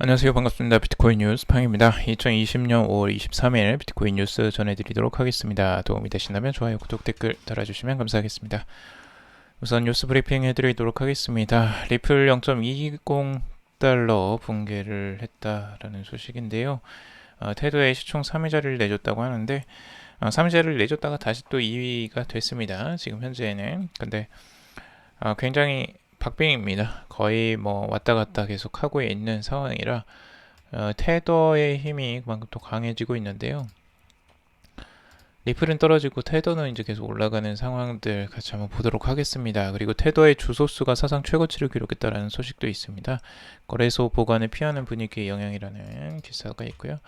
안녕하세요. 반갑습니다. 비트코인 뉴스 팡입니다. 2020년 5월 23일 비트코인 뉴스 전해드리도록 하겠습니다. 도움이 되신다면 좋아요, 구독, 댓글 달아주시면 감사하겠습니다. 우선 뉴스 브리핑 해드리도록 하겠습니다. 리플 0.20 달러 붕괴를 했다라는 소식인데요. 어, 테드에 시총 3위 자리를 내줬다고 하는데 어, 3위 자리를 내줬다가 다시 또 2위가 됐습니다. 지금 현재는 근데 어, 굉장히 박빙입니다. 거의 뭐 왔다 갔다 계속 하고 있는 상황이라 어, 테더의 힘이 그만큼 또 강해지고 있는데요. 리플은 떨어지고 테더는 이제 계속 올라가는 상황들 같이 한번 보도록 하겠습니다. 그리고 테더의 주소수가 사상 최고치를 기록했다라는 소식도 있습니다. 거래소 보관을 피하는 분위기의 영향이라는 기사가 있고요.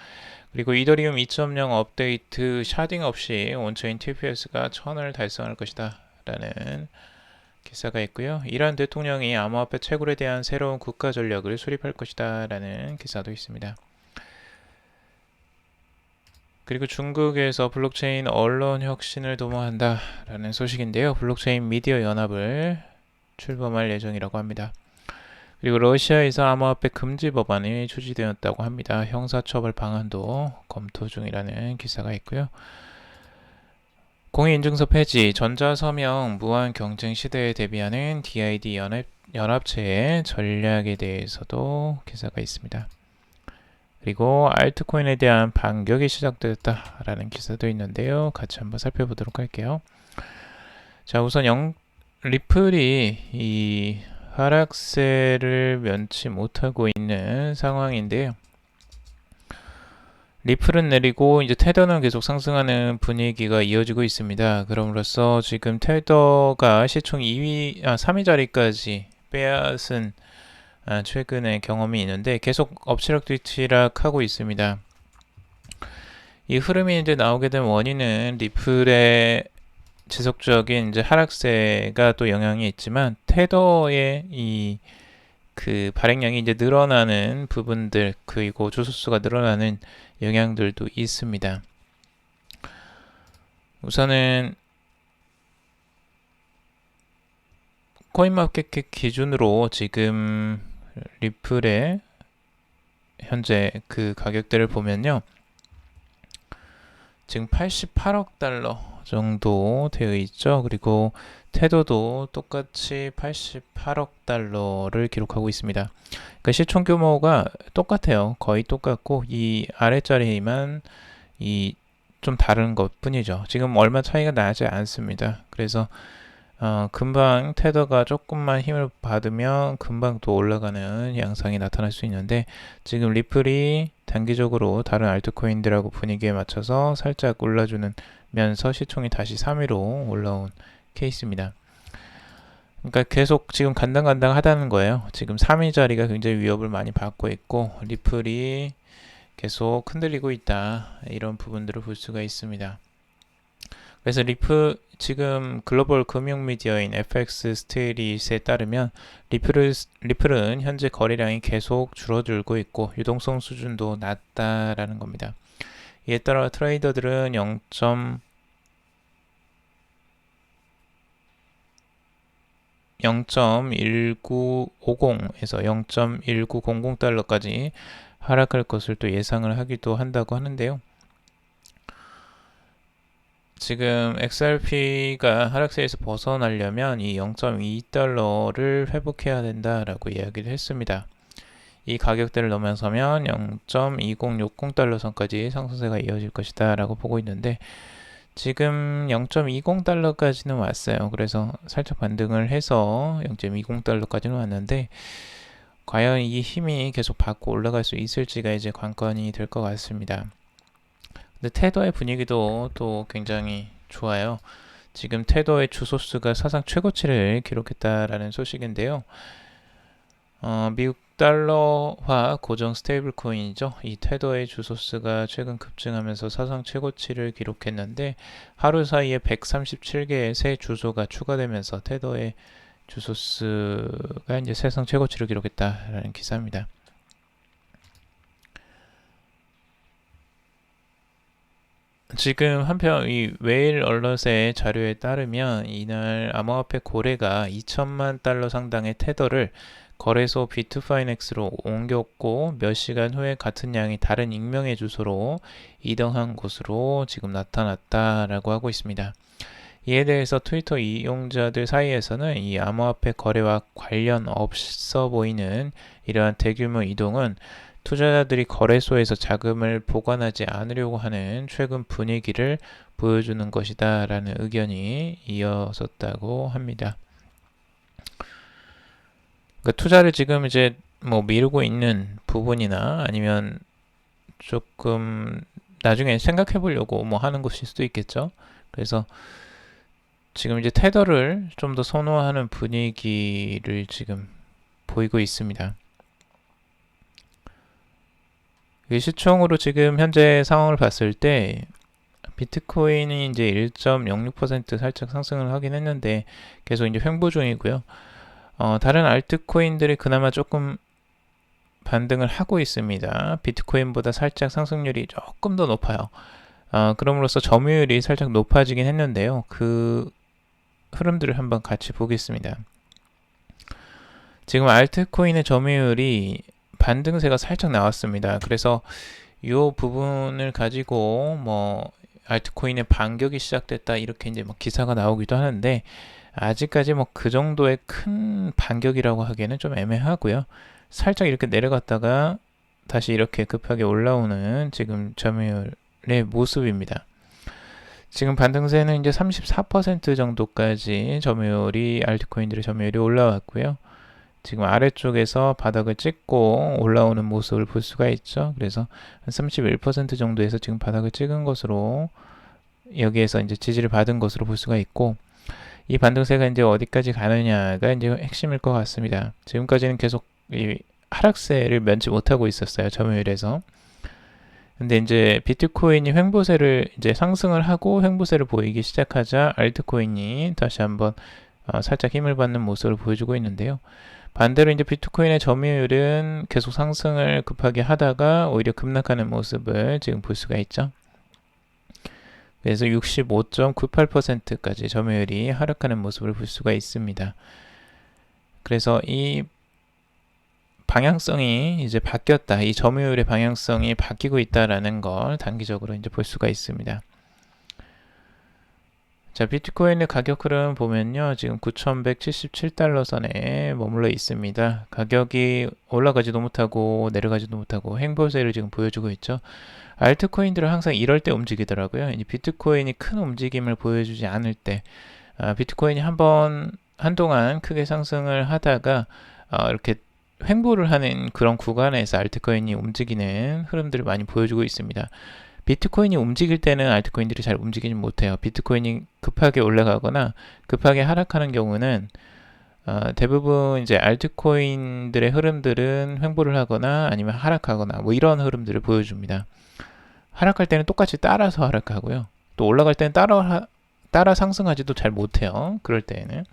그리고 이더리움 2.0 업데이트 샤딩 없이 온체인 TPS가 1000을 달성할 것이다 라는 기사가 있고요. 이란 대통령이 암호화폐 채굴에 대한 새로운 국가 전략을 수립할 것이다 라는 기사도 있습니다. 그리고 중국에서 블록체인 언론 혁신을 도모한다 라는 소식인데요. 블록체인 미디어 연합을 출범할 예정이라고 합니다. 그리고 러시아에서 암호화폐 금지 법안이 추진되었다고 합니다. 형사처벌 방안도 검토 중이라는 기사가 있고요. 공인인증서 폐지, 전자서명 무한 경쟁 시대에 대비하는 DID 연합, 연합체의 전략에 대해서도 기사가 있습니다. 그리고 알트코인에 대한 반격이 시작되었다라는 기사도 있는데요. 같이 한번 살펴보도록 할게요. 자, 우선 영, 리플이 이 하락세를 면치 못하고 있는 상황인데요. 리플은 내리고 이제 테더는 계속 상승하는 분위기가 이어지고 있습니다. 그럼으로써 지금 테더가 시총 2위, 아, 3위 자리까지 빼앗은 아, 최근에 경험이 있는데 계속 엎치락 뒤치락 하고 있습니다. 이 흐름이 이제 나오게 된 원인은 리플의 지속적인 이제 하락세가 또 영향이 있지만 테더의 이 그 발행량이 이제 늘어나는 부분들 그리고 조수수가 늘어나는 영향들도 있습니다. 우선은 코인마켓 기준으로 지금 리플의 현재 그 가격대를 보면요. 지금 88억 달러 정도 되어 있죠. 그리고 태도도 똑같이 88억 달러를 기록하고 있습니다. 그러니까 시총 규모가 똑같아요. 거의 똑같고 이 아래자리만 이 좀 다른 것 뿐이죠. 지금 얼마 차이가 나지 않습니다. 그래서 어, 금방 테더가 조금만 힘을 받으면 금방 또 올라가는 양상이 나타날 수 있는데 지금 리플이 단기적으로 다른 알트코인들하고 분위기에 맞춰서 살짝 올라주는 면서 시총이 다시 3위로 올라온 케이스입니다. 그러니까 계속 지금 간당간당 하다는 거예요. 지금 3위 자리가 굉장히 위협을 많이 받고 있고 리플이 계속 흔들리고 있다. 이런 부분들을 볼 수가 있습니다. 그래서 리플 지금 글로벌 금융 미디어인 FX 스테릿에 따르면 리플을, 리플은 현재 거래량이 계속 줄어들고 있고 유동성 수준도 낮다라는 겁니다. 이에 따라 트레이더들은 0. 0.1950에서 0.1900달러까지 하락할 것을 또 예상을 하기도 한다고 하는데요. 지금 XRP가 하락세에서 벗어나려면 이 0.2달러를 회복해야 된다라고 이야기를 했습니다. 이 가격대를 넘어서면 0.2060달러 선까지 상승세가 이어질 것이다 라고 보고 있는데 지금 0.20달러까지는 왔어요. 그래서 살짝 반등을 해서 0.20달러까지는 왔는데 과연 이 힘이 계속 받고 올라갈 수 있을지가 이제 관건이 될 것 같습니다. 근데 테더의 분위기도 또 굉장히 좋아요. 지금 테더의 주소수가 사상 최고치를 기록했다라는 소식인데요. 어, 미국 달러화 고정 스테이블 코인이죠. 이 테더의 주소수가 최근 급증하면서 사상 최고치를 기록했는데 하루 사이에 137개의 새 주소가 추가되면서 테더의 주소수가 이제 세상 최고치를 기록했다라는 기사입니다. 지금 한편 이 웨일 얼럿의 자료에 따르면 이날 암호화폐 고래가 2천만 달러 상당의 테더를 거래소 비트파이넥스로 옮겼고 몇 시간 후에 같은 양이 다른 익명의 주소로 이동한 곳으로 지금 나타났다라고 하고 있습니다. 이에 대해서 트위터 이용자들 사이에서는 이 암호화폐 거래와 관련 없어 보이는 이러한 대규모 이동은 투자자들이 거래소에서 자금을 보관하지 않으려고 하는 최근 분위기를 보여주는 것이다 라는 의견이 이어졌다고 합니다. 그러니까 투자를 지금 이제 뭐 미루고 있는 부분이나 아니면 조금 나중에 생각해 보려고 뭐 하는 것일 수도 있겠죠. 그래서 지금 이제 테더를 좀 더 선호하는 분위기를 지금 보이고 있습니다. 시총으로 지금 현재 상황을 봤을 때 비트코인이 이제 1.06% 살짝 상승을 하긴 했는데 계속 이제 횡보 중이고요. 어, 다른 알트코인들이 그나마 조금 반등을 하고 있습니다. 비트코인보다 살짝 상승률이 조금 더 높아요. 어, 그럼으로써 점유율이 살짝 높아지긴 했는데요. 그 흐름들을 한번 같이 보겠습니다. 지금 알트코인의 점유율이 반등세가 살짝 나왔습니다. 그래서 이 부분을 가지고 뭐 알트코인의 반격이 시작됐다 이렇게 이제 뭐 기사가 나오기도 하는데 아직까지 뭐 그 정도의 큰 반격이라고 하기에는 좀 애매하고요. 살짝 이렇게 내려갔다가 다시 이렇게 급하게 올라오는 지금 점유율의 모습입니다. 지금 반등세는 이제 34% 정도까지 점유율이 알트코인들의 점유율이 올라왔고요. 지금 아래쪽에서 바닥을 찍고 올라오는 모습을 볼 수가 있죠. 그래서 한 31% 정도에서 지금 바닥을 찍은 것으로 여기에서 이제 지지를 받은 것으로 볼 수가 있고 이 반등세가 이제 어디까지 가느냐가 이제 핵심일 것 같습니다. 지금까지는 계속 이 하락세를 면치 못하고 있었어요. 점유율에서. 근데 이제 비트코인이 횡보세를 이제 상승을 하고 횡보세를 보이기 시작하자 알트코인이 다시 한번 어, 살짝 힘을 받는 모습을 보여주고 있는데요. 반대로 이제 비트코인의 점유율은 계속 상승을 급하게 하다가 오히려 급락하는 모습을 지금 볼 수가 있죠. 그래서 65.98%까지 점유율이 하락하는 모습을 볼 수가 있습니다. 그래서 이 방향성이 이제 바뀌었다. 이 점유율의 방향성이 바뀌고 있다라는 걸 단기적으로 이제 볼 수가 있습니다. 자, 비트코인의 가격 흐름 보면요. 지금 9,177달러 선에 머물러 있습니다. 가격이 올라가지도 못하고 내려가지도 못하고 행보세를 지금 보여주고 있죠. 알트코인들은 항상 이럴 때 움직이더라고요. 이제 비트코인이 큰 움직임을 보여주지 않을 때, 아, 비트코인이 한번 한동안 크게 상승을 하다가 어, 이렇게 횡보를 하는 그런 구간에서 알트코인이 움직이는 흐름들을 많이 보여주고 있습니다. 비트코인이 움직일 때는 알트코인들이 잘 움직이지 못해요. 비트코인이 급하게 올라가거나 급하게 하락하는 경우는 어, 대부분 이제 알트코인들의 흐름들은 횡보를 하거나 아니면 하락하거나 뭐 이런 흐름들을 보여줍니다. 하락할 때는 똑같이 따라서 하락하고요. 또 올라갈 때는 따라 따라 상승하지도 잘 못해요. 그럴 때에는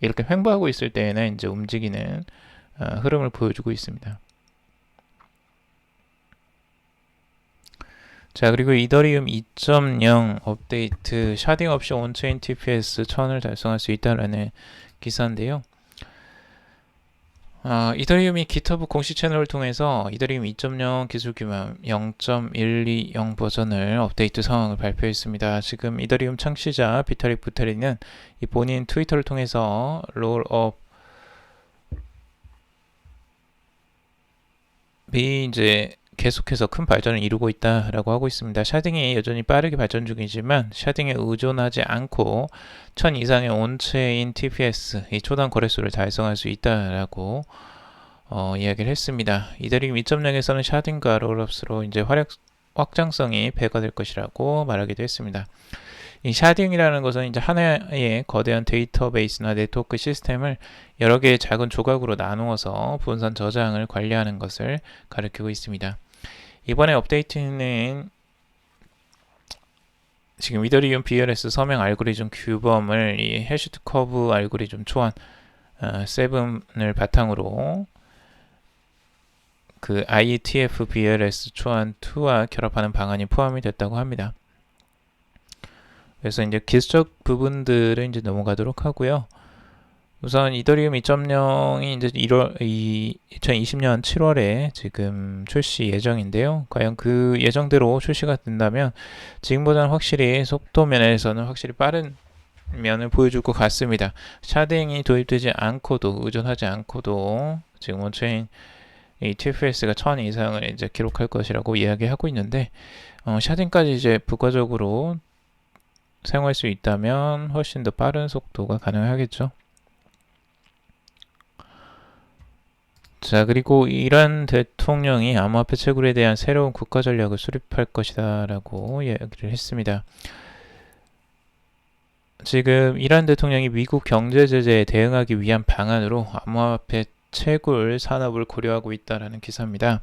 이렇게 횡보하고 있을 때에는 이제 움직이는 어, 흐름을 보여주고 있습니다. 자 그리고 이더리움 2.0 업데이트 샤딩 없이 온체인 TPS 1000을 달성할 수 있다라는 기사인데요. 아, 이더리움이 기터브 공식 채널을 통해서 이더리움 2.0 기술 규모 0.120 버전을 업데이트 상황을 발표했습니다. 지금 이더리움 창시자 비타릭 부테리는 이 본인 트위터를 통해서 롤업 이 이제 계속해서 큰 발전을 이루고 있다라고 하고 있습니다. 샤딩이 여전히 빠르게 발전 중이지만 샤딩에 의존하지 않고 1000 이상의 온체인 TPS 이 초당 거래수를 달성할 수 있다라고 어, 이야기를 했습니다. 이더리움 2.0에서는 샤딩과 롤업스로 이제 활약 확장성이 배가 될 것이라고 말하기도 했습니다. 이 샤딩이라는 것은 이제 하나의 거대한 데이터베이스나 네트워크 시스템을 여러 개의 작은 조각으로 나누어서 분산 저장을 관리하는 것을 가리키고 있습니다. 이번에 업데이트는 지금 이더리움 BLS 서명 알고리즘 규범을 이 해시트 커브 알고리즘 초안 어, 7을 바탕으로 그 IETF BLS 초안 2와 결합하는 방안이 포함이 됐다고 합니다. 그래서 이제 기술적 부분들을 이제 넘어가도록 하고요. 우선 이더리움 2.0이 이제 1월 이 2020년 7월에 지금 출시 예정인데요. 과연 그 예정대로 출시가 된다면 지금보다는 확실히 속도 면에서는 확실히 빠른 면을 보여줄 것 같습니다. 샤딩이 도입되지 않고도 의존하지 않고도 지금 원체인 이 TFS가 1000 이상을 이제 기록할 것이라고 이야기하고 있는데 어, 샤딩까지 이제 부가적으로 사용할 수 있다면 훨씬 더 빠른 속도가 가능하겠죠. 자, 그리고 이란 대통령이 암호화폐 채굴에 대한 새로운 국가 전략을 수립할 것이다 라고 이야기를 했습니다. 지금 이란 대통령이 미국 경제 제재에 대응하기 위한 방안으로 암호화폐 채굴 산업을 고려하고 있다라는 기사입니다.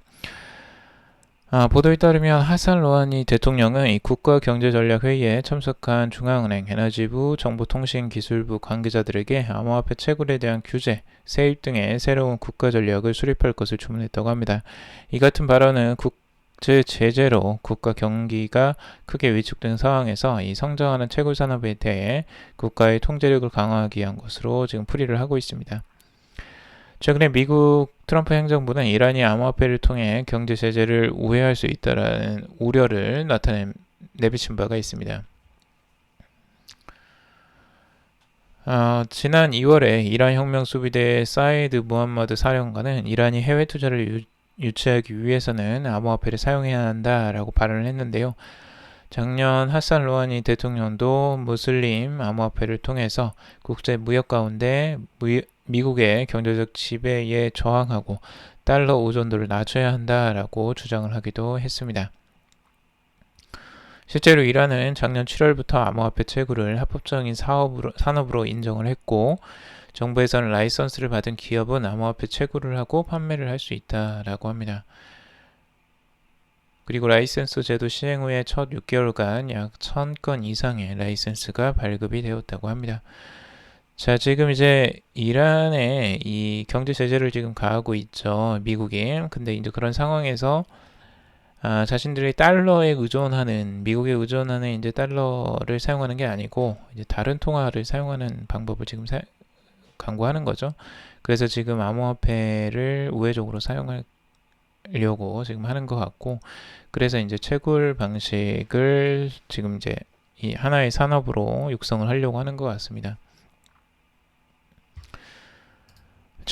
아, 보도에 따르면 하산 로하니 대통령은 이 국가경제전략회의에 참석한 중앙은행, 에너지부, 정보통신기술부 관계자들에게 암호화폐 채굴에 대한 규제, 세입 등의 새로운 국가전략을 수립할 것을 주문했다고 합니다. 이 같은 발언은 국제 제재로 국가 경기가 크게 위축된 상황에서 이 성장하는 채굴 산업에 대해 국가의 통제력을 강화하기 위한 것으로 지금 풀이를 하고 있습니다. 최근에 미국 트럼프 행정부는 이란이 암호화폐를 통해 경제 제재를 우회할 수 있다라는 우려를 나타내 내비친 바가 있습니다. 어, 지난 2월에 이란 혁명 수비대 사이드 무함마드 사령관은 이란이 해외 투자를 유, 치하기 위해서는 암호화폐를 사용해야 한다라고 발언을 했는데요. 작년 하산 로하니 대통령도 무슬림 암호화폐를 통해서 국제 무역 가운데 무역, 미국의 경제적 지배에 저항하고 달러 의존도를 낮춰야 한다라고 주장을 하기도 했습니다. 실제로 이란은 작년 7월부터 암호화폐 채굴을 합법적인 사업으로, 산업으로 인정을 했고 정부에서는 라이선스를 받은 기업은 암호화폐 채굴을 하고 판매를 할 수 있다라고 합니다. 그리고 라이센스 제도 시행 후에 첫 6개월간 약 1000건 이상의 라이센스가 발급이 되었다고 합니다. 자, 지금 이제 이란에 이 경제 제재를 지금 가하고 있죠. 미국이. 근데 이제 그런 상황에서 아, 자신들이 달러에 의존하는 미국에 의존하는 이제 달러를 사용하는 게 아니고 이제 다른 통화를 사용하는 방법을 지금 사, 강구하는 거죠. 그래서 지금 암호화폐를 우회적으로 사용하려고 지금 하는 것 같고 그래서 이제 채굴 방식을 지금 이제 이 하나의 산업으로 육성을 하려고 하는 것 같습니다.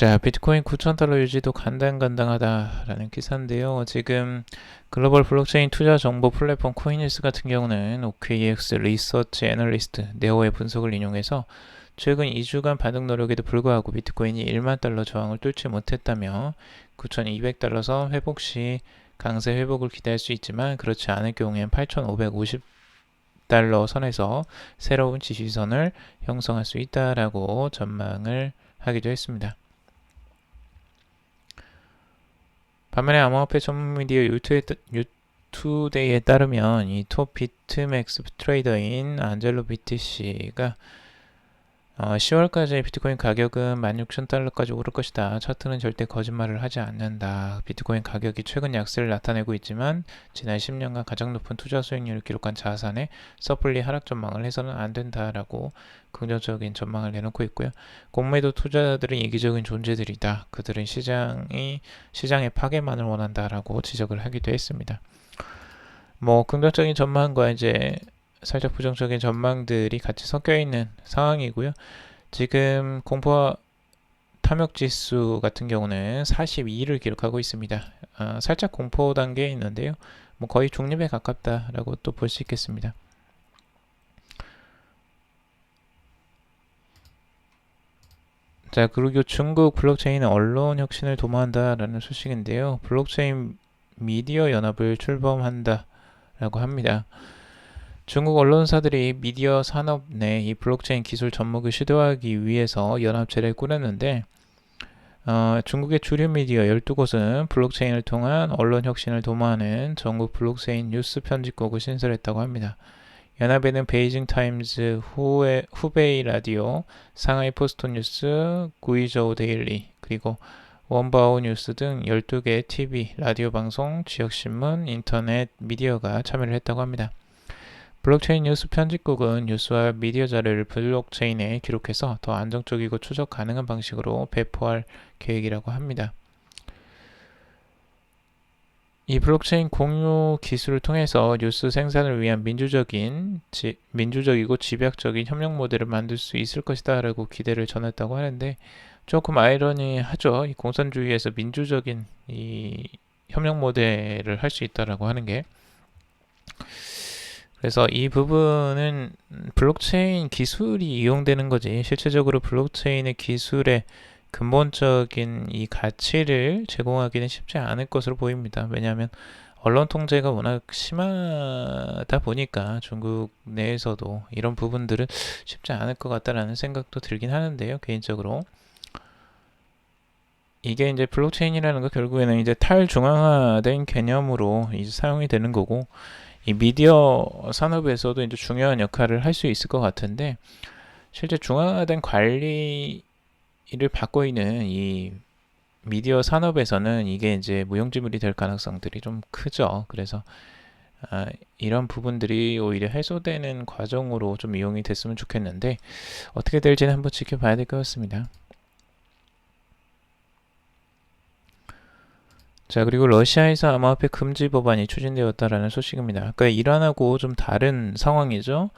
자, 비트코인 9,000달러 유지도 간당간당하다라는 기사인데요. 지금 글로벌 블록체인 투자 정보 플랫폼 코인일스 같은 경우는 OKX 리서치 애널리스트 네오의 분석을 인용해서 최근 2주간 반등 노력에도 불구하고 비트코인이 1만 달러 저항을 뚫지 못했다며 9,200달러 선 회복 시 강세 회복을 기대할 수 있지만 그렇지 않을 경우엔 8,550 달러 선에서 새로운 지지선을 형성할 수 있다라고 전망을 하기도 했습니다. 반면에 암호화폐 전문 미디어 유투데이에 따르면 이톱 비트맥스 트레이더인 안젤로 비트씨가 어, 10월까지 비트코인 가격은 16,000달러까지 오를 것이다. 차트는 절대 거짓말을 하지 않는다. 비트코인 가격이 최근 약세를 나타내고 있지만 지난 10년간 가장 높은 투자 수익률을 기록한 자산에 서플리 하락 전망을 해서는 안 된다라고 긍정적인 전망을 내놓고 있고요. 공매도 투자자들은 이기적인 존재들이다. 그들은 시장이 시장의 파괴만을 원한다라고 지적을 하기도 했습니다. 뭐 긍정적인 전망과 이제 살짝 부정적인 전망들이 같이 섞여 있는 상황이고요. 지금 공포 탐욕 지수 같은 경우는 42를 기록하고 있습니다. 어, 살짝 공포 단계에 있는데요. 뭐 거의 중립에 가깝다라고 또 볼 수 있겠습니다. 자, 그리고 중국 블록체인 언론 혁신을 도모한다라는 소식인데요. 블록체인 미디어 연합을 출범한다라고 합니다. 중국 언론사들이 미디어 산업 내 이 블록체인 기술 접목을 시도하기 위해서 연합체를 꾸렸는데 어, 중국의 주류 미디어 12곳은 블록체인을 통한 언론 혁신을 도모하는 전국 블록체인 뉴스 편집국을 신설했다고 합니다. 연합에는 베이징 타임즈, 후에, 후베이 라디오, 상하이 포스트 뉴스, 구이저우 데일리, 그리고 원바오 뉴스 등 12개 TV, 라디오 방송, 지역신문, 인터넷, 미디어가 참여를 했다고 합니다. 블록체인 뉴스 편집국은 뉴스와 미디어 자료를 블록체인에 기록해서 더 안정적이고 추적 가능한 방식으로 배포할 계획이라고 합니다. 이 블록체인 공유 기술을 통해서 뉴스 생산을 위한 민주적인 지, 민주적이고 집약적인 협력 모델을 만들 수 있을 것이다라고 기대를 전했다고 하는데 조금 아이러니하죠. 이 공산주의에서 민주적인 이 협력 모델을 할 수 있다라고 하는 게 그래서 이 부분은 블록체인 기술이 이용되는 거지 실제적으로 블록체인의 기술의 근본적인 이 가치를 제공하기는 쉽지 않을 것으로 보입니다. 왜냐하면 언론 통제가 워낙 심하다 보니까 중국 내에서도 이런 부분들은 쉽지 않을 것 같다라는 생각도 들긴 하는데요. 개인적으로 이게 이제 블록체인이라는 거 결국에는 이제 탈중앙화된 개념으로 이제 사용이 되는 거고 이 미디어 산업에서도 이제 중요한 역할을 할 수 있을 것 같은데 실제 중앙화된 관리를 받고 있는 이 미디어 산업에서는 이게 이제 무용지물이 될 가능성들이 좀 크죠. 그래서 아, 이런 부분들이 오히려 해소되는 과정으로 좀 이용이 됐으면 좋겠는데 어떻게 될지는 한번 지켜봐야 될 것 같습니다. 자, 그리고 러시아에서 암호화폐 금지 법안이 추진되었다라는 소식입니다. 아까 이란하고 좀 다른 상황이죠.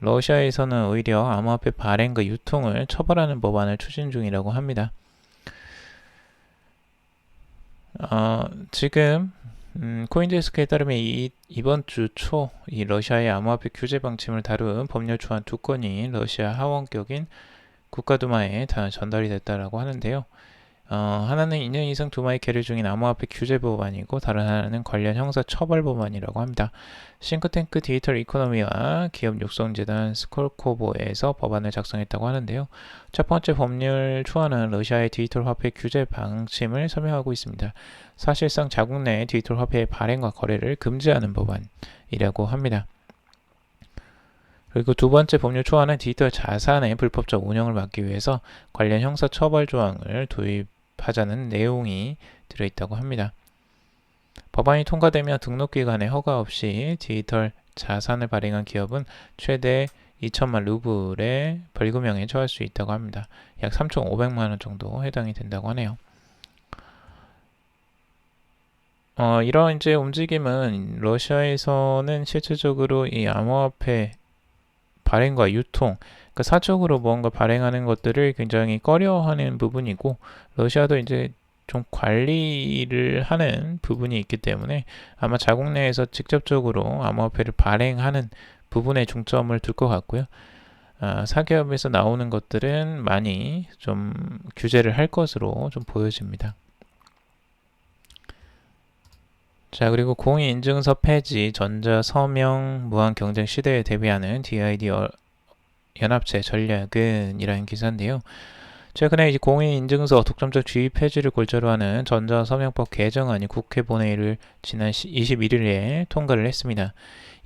러시아에서는 오히려 암호화폐 발행과 유통을 처벌하는 법안을 추진 중이라고 합니다. 어, 지금 음, 코인데스크에 따르면 이, 이번 주 초 이 러시아의 암호화폐 규제 방침을 다룬 법률 초안 두 건이 러시아 하원격인 국가두마에 다 전달이 됐다라고 하는데요. 어, 하나는 2년 이상 두마이 계류 중인 암호화폐 규제 법안이고 다른 하나는 관련 형사 처벌 법안이라고 합니다. 싱크탱크 디지털 이코노미와 기업 육성재단 스콜코보에서 법안을 작성했다고 하는데요. 첫 번째 법률 초안은 러시아의 디지털 화폐 규제 방침을 설명하고 있습니다. 사실상 자국 내 디지털 화폐의 발행과 거래를 금지하는 법안이라고 합니다. 그리고 두 번째 법률 초안은 디지털 자산의 불법적 운영을 막기 위해서 관련 형사 처벌 조항을 도입 하자는 내용이 들어있다고 합니다. 법안이 통과되면 등록기관의 허가 없이 디지털 자산을 발행한 기업은 최대 2천만 루블의 벌금형에 처할 수 있다고 합니다. 약 3,500만 원 정도 해당이 된다고 하네요. 어, 이런 이제 움직임은 러시아에서는 실질적으로 이 암호화폐 발행과 유통, 그 사적으로 뭔가 발행하는 것들을 굉장히 꺼려하는 부분이고 러시아도 이제 좀 관리를 하는 부분이 있기 때문에 아마 자국 내에서 직접적으로 암호화폐를 발행하는 부분에 중점을 둘 것 같고요. 아, 사기업에서 나오는 것들은 많이 좀 규제를 할 것으로 좀 보여집니다. 자 그리고 공인인증서 폐지, 전자 서명 무한 경쟁 시대에 대비하는 DID 연합체 전략은 이라는 기사인데요. 최근에 이제 공인인증서 독점적 주의 폐지를 골자로 하는 전자서명법 개정안이 국회 본회의를 지난 21일에 통과를 했습니다.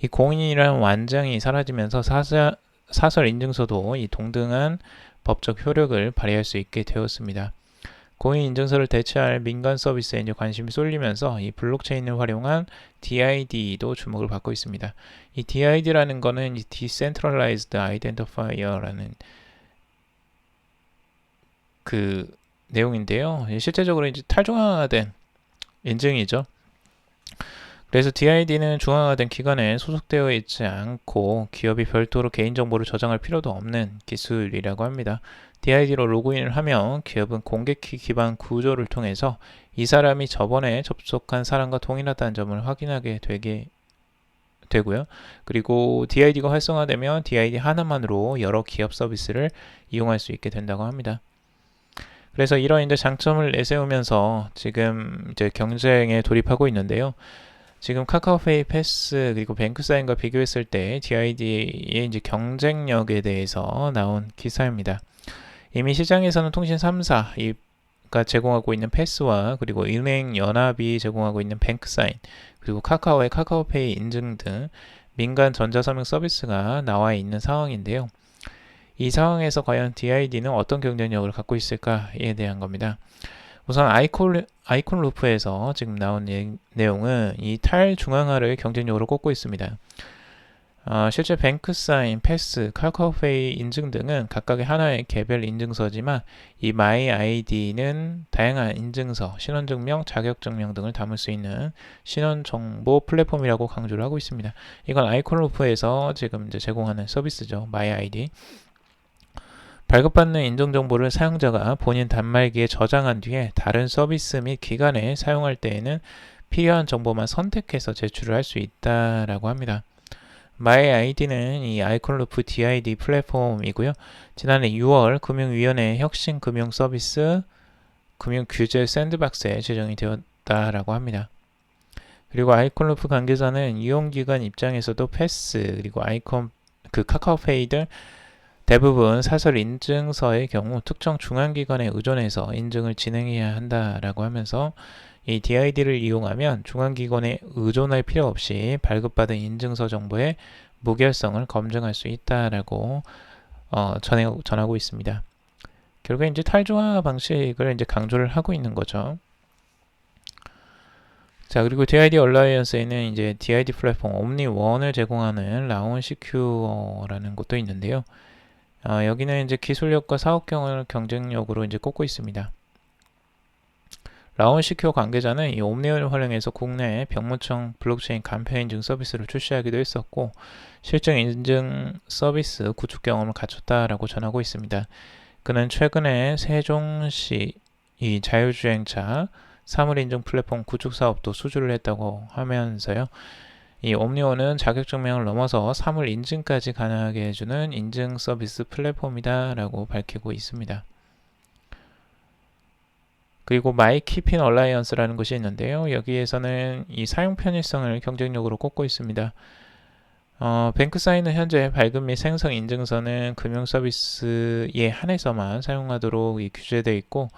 이 공인이라는 완장이 사라지면서 사사, 사설 인증서도 이 동등한 법적 효력을 발휘할 수 있게 되었습니다. 공인인증서를 대체할 민간 서비스에 이제 관심이 쏠리면서 이 블록체인을 활용한 DID도 주목을 받고 있습니다. 이 DID라는 거는 이 Decentralized Identifier라는 그 내용인데요. 실제적으로 이제 탈중앙화된 인증이죠. 그래서 DID는 중앙화된 기관에 소속되어 있지 않고 기업이 별도로 개인정보를 저장할 필요도 없는 기술이라고 합니다. DID로 로그인을 하면 기업은 공개키 기반 구조를 통해서 이 사람이 저번에 접속한 사람과 동일하다는 점을 확인하게 되게 되고요. 그리고 DID가 활성화되면 DID 하나만으로 여러 기업 서비스를 이용할 수 있게 된다고 합니다. 그래서 이런 이제 장점을 내세우면서 지금 이제 경쟁에 돌입하고 있는데요. 지금 카카오페이 패스 그리고 뱅크사인과 비교했을 때 DID의 이제 경쟁력에 대해서 나온 기사입니다. 이미 시장에서는 통신 3사가 제공하고 있는 패스와 그리고 은행 연합이 제공하고 있는 뱅크사인 그리고 카카오의 카카오페이 인증 등 민간 전자서명 서비스가 나와 있는 상황인데요. 이 상황에서 과연 DID는 어떤 경쟁력을 갖고 있을까에 대한 겁니다. 우선 아이콘, 아이콘 루프에서 지금 나온 예, 내용은 이 탈중앙화를 경쟁력으로 꼽고 있습니다. 어, 실제 뱅크사인, 패스, 카카오페이 인증 등은 각각의 하나의 개별 인증서지만 이 마이 아이디는 다양한 인증서, 신원증명, 자격증명 등을 담을 수 있는 신원정보 플랫폼이라고 강조를 하고 있습니다. 이건 아이콘루프에서 지금 이제 제공하는 서비스죠. 마이 아이디. 발급받는 인증정보를 사용자가 본인 단말기에 저장한 뒤에 다른 서비스 및 기관에 사용할 때에는 필요한 정보만 선택해서 제출을 할 수 있다라고 합니다. 마이 아이디는 이 아이콘루프 DID 플랫폼이고요. 지난해 6월 금융위원회 혁신 금융 서비스 금융 규제 샌드박스에 제정이 되었다라고 합니다. 그리고 아이콘루프 관계자는 이용기관 입장에서도 패스 그리고 아이콘 그 카카오페이 등 대부분 사설 인증서의 경우 특정 중앙기관에 의존해서 인증을 진행해야 한다라고 하면서 이 DID를 이용하면 중앙기관에 의존할 필요 없이 발급받은 인증서 정보의 무결성을 검증할 수 있다라고 어, 전해, 전하고 있습니다. 결국에 이제 탈중화 방식을 이제 강조를 하고 있는 거죠. 자 그리고 DID 얼라이언스에는 이제 DID 플랫폼 옴니원을 제공하는 라운 시큐어라는 곳도 있는데요. 어, 여기는 이제 기술력과 사업 경쟁력으로 이제 꼽고 있습니다. 라운시큐어 관계자는 이 옴니언을 활용해서 국내 병무청 블록체인 간편 인증 서비스를 출시하기도 했었고 실증 인증 서비스 구축 경험을 갖췄다라고 전하고 있습니다. 그는 최근에 세종시 이 자율주행차 사물 인증 플랫폼 구축 사업도 수주를 했다고 하면서요. 이 옴니온은 자격증명을 넘어서 사물 인증까지 가능하게 해주는 인증 서비스 플랫폼이다라고 밝히고 있습니다. 그리고 마이 키핀 얼라이언스라는 것이 있는데요. 여기에서는 이 사용 편의성을 경쟁력으로 꼽고 있습니다. 어, 뱅크사인은 현재 발급 및 생성 인증서는 금융 서비스에 한해서만 사용하도록 규제되어 있고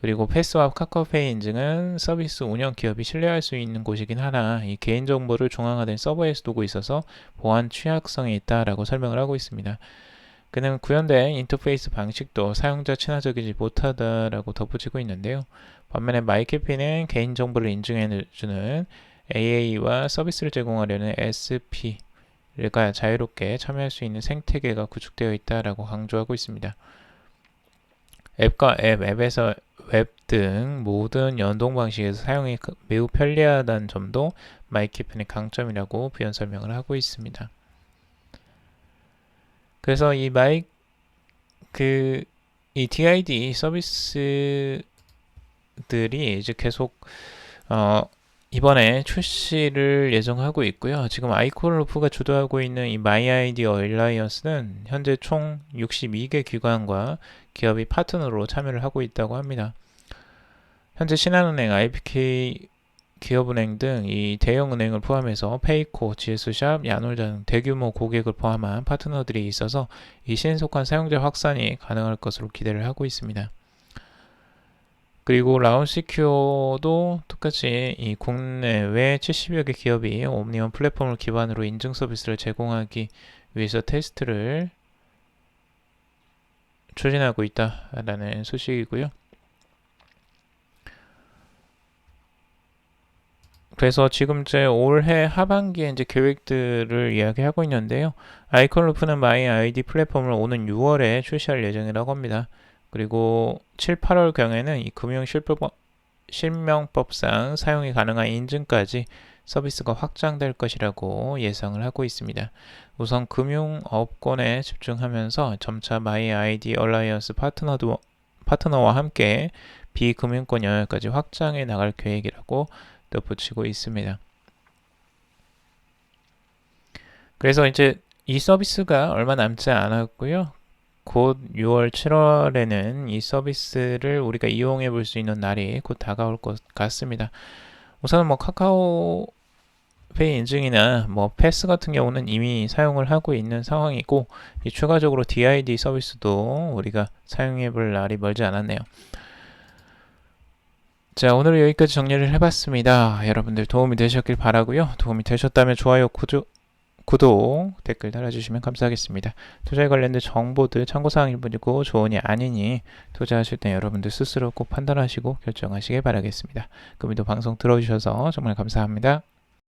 그리고 패스와 카카오페이 인증은 서비스 운영 기업이 신뢰할 수 있는 곳이긴 하나 이 개인정보를 중앙화된 서버에 두고 있어서 보안 취약성이 있다라고 설명을 하고 있습니다. 그는 구현된 인터페이스 방식도 사용자 친화적이지 못하다라고 덧붙이고 있는데요. 반면에 마이캐피는 개인정보를 인증해주는 AA와 서비스를 제공하려는 SP가 자유롭게 참여할 수 있는 생태계가 구축되어 있다라고 강조하고 있습니다. 앱과 앱, 앱에서 웹 등 모든 연동 방식에서 사용이 매우 편리하다는 점도 마이캐핀의 강점이라고 부연 설명을 하고 있습니다. 그래서 이 마이 그이 DID 서비스들이 이제 계속 어 이번에 출시를 예정하고 있고요. 지금 아이콘루프가 주도하고 있는 이 마이아이디 얼라이언스는 현재 총 62개 기관과 기업이 파트너로 참여를 하고 있다고 합니다. 현재 신한은행, IPK 기업은행 등 이 대형은행을 포함해서 페이코, GS샵, 야놀자 등 대규모 고객을 포함한 파트너들이 있어서 이 신속한 사용자 확산이 가능할 것으로 기대를 하고 있습니다. 그리고 라운시큐어도 똑같이 이 국내외 70여 개 기업이 옴니온 플랫폼을 기반으로 인증 서비스를 제공하기 위해서 테스트를 추진하고 있다라는 소식이고요. 그래서 지금 제 올해 하반기에 이제 계획들을 이야기하고 있는데요. 아이콘루프는 마이 아이디 플랫폼을 오는 6월에 출시할 예정이라고 합니다. 그리고 7, 8월 경에는 이 금융 실명법상 사용이 가능한 인증까지 서비스가 확장될 것이라고 예상을 하고 있습니다. 우선 금융 업권에 집중하면서 점차 마이 아이디 얼라이언스 파트너도, 파트너와 함께 비금융권 영역까지 확장해 나갈 계획이라고 덧붙이고 있습니다. 그래서 이제 이 서비스가 얼마 남지 않았고요. 곧 6월, 7월에는 이 서비스를 우리가 이용해 볼 수 있는 날이 곧 다가올 것 같습니다. 우선은 뭐 카카오 페이 인증이나 뭐 패스 같은 경우는 이미 사용을 하고 있는 상황이고 추가적으로 DID 서비스도 우리가 사용해 볼 날이 멀지 않았네요. 자, 오늘 여기까지 정리를 해봤습니다. 여러분들 도움이 되셨길 바라고요. 도움이 되셨다면 좋아요, 구독, 구독, 댓글 달아주시면 감사하겠습니다. 투자에 관련된 정보들 참고사항일 뿐이고 조언이 아니니 투자하실 때 여러분들 스스로 꼭 판단하시고 결정하시길 바라겠습니다. 금일도 방송 들어주셔서 정말 감사합니다.